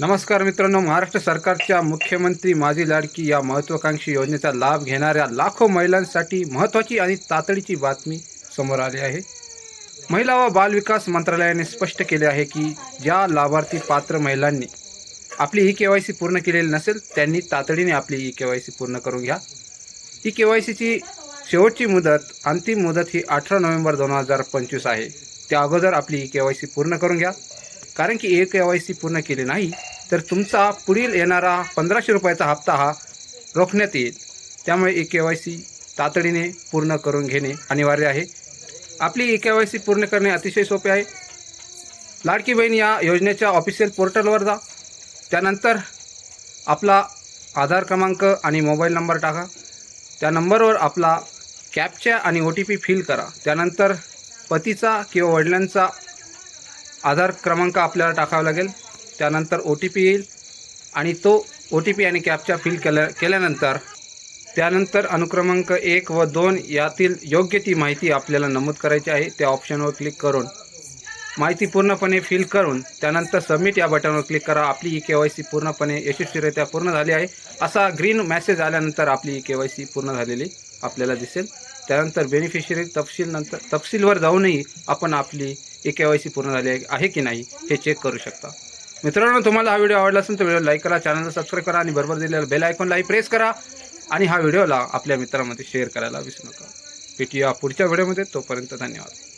नमस्कार मित्रांनो महाराष्ट्र सरकारच्या मुख्यमंत्री माझी लाडकी या महत्त्वाकांक्षी योजनेचा लाभ घेणाऱ्या लाखो महिलांसाठी महत्त्वाची आणि तातडीची बातमी समोर आली आहे. महिला व बालविकास मंत्रालयाने स्पष्ट केले आहे की ज्या लाभार्थी पात्र महिलांनी आपली ई के वाय सी पूर्ण केलेली नसेल त्यांनी तातडीने आपली ई के वाय सी पूर्ण करून घ्या. ई के वाय सीची शेवटची मुदत अंतिम मुदत ही अठरा नोव्हेंबर दोन हजार पंचवीस आहे. त्या अगोदर आपली ई के वाय सी पूर्ण करून घ्या. कारण की ए के वाय सी पूर्ण केली नाही तर तुमचा पुढील येणारा पंधराशे रुपयाचा हप्ता हा रोखण्यात येईल. त्यामुळे ई के वाय सी तातडीने पूर्ण करून घेणे अनिवार्य आहे. आपली ई के वाय सी पूर्ण करणे अतिशय सोपे आहे. लाडकी बहीण या योजनेच्या ऑफिशियल पोर्टलवर जा. त्यानंतर आपला आधार क्रमांक आणि मोबाईल नंबर टाका. त्या नंबरवर आपला कॅपच्या आणि ओ टी पी फिल करा. त्यानंतर पतीचा किंवा वडिलांचा आधार क्रमांक आपल्याला टाकावा लागेल. त्यानंतर ओ टी पी येईल आणि तो ओ टी पी आणि कॅपचा फिल केल्या केल्यानंतर त्यानंतर अनुक्रमांक एक व दोन यातील योग्य ती माहिती आपल्याला नमूद करायची आहे त्या ऑप्शनवर क्लिक करून. माहिती पूर्णपणे फिल करून त्यानंतर सबमिट या बटनवर क्लिक करा. आपली ई के वाय सी पूर्णपणे यशस्वीरित्या पूर्ण झाली आहे. असा ग्रीन मेसेज आल्यानंतर आपली ई के वाय सी पूर्ण झालेली आपल्याला दिसेल. त्यानंतर बेनिफिशरी तपशील नंतर तपशीलवर जाऊनही आपण आपली ई के वाय सी पूर्ण झाली आहे की नाही हे चेक करू शकता. मित्रांनो तुम्हाला हा व्हिडिओ आवडला असेल तर व्हिडिओ लाईक करा चॅनलला सबस्क्राईब करा आणि बरोबर दिलेल्या बेल आयकॉनलाही प्रेस करा. आणि हा व्हिडिओला आपल्या मित्रांमध्ये शेअर करायला विसरू नका. भेटूया पुढच्या व्हिडिओमध्ये तोपर्यंत धन्यवाद.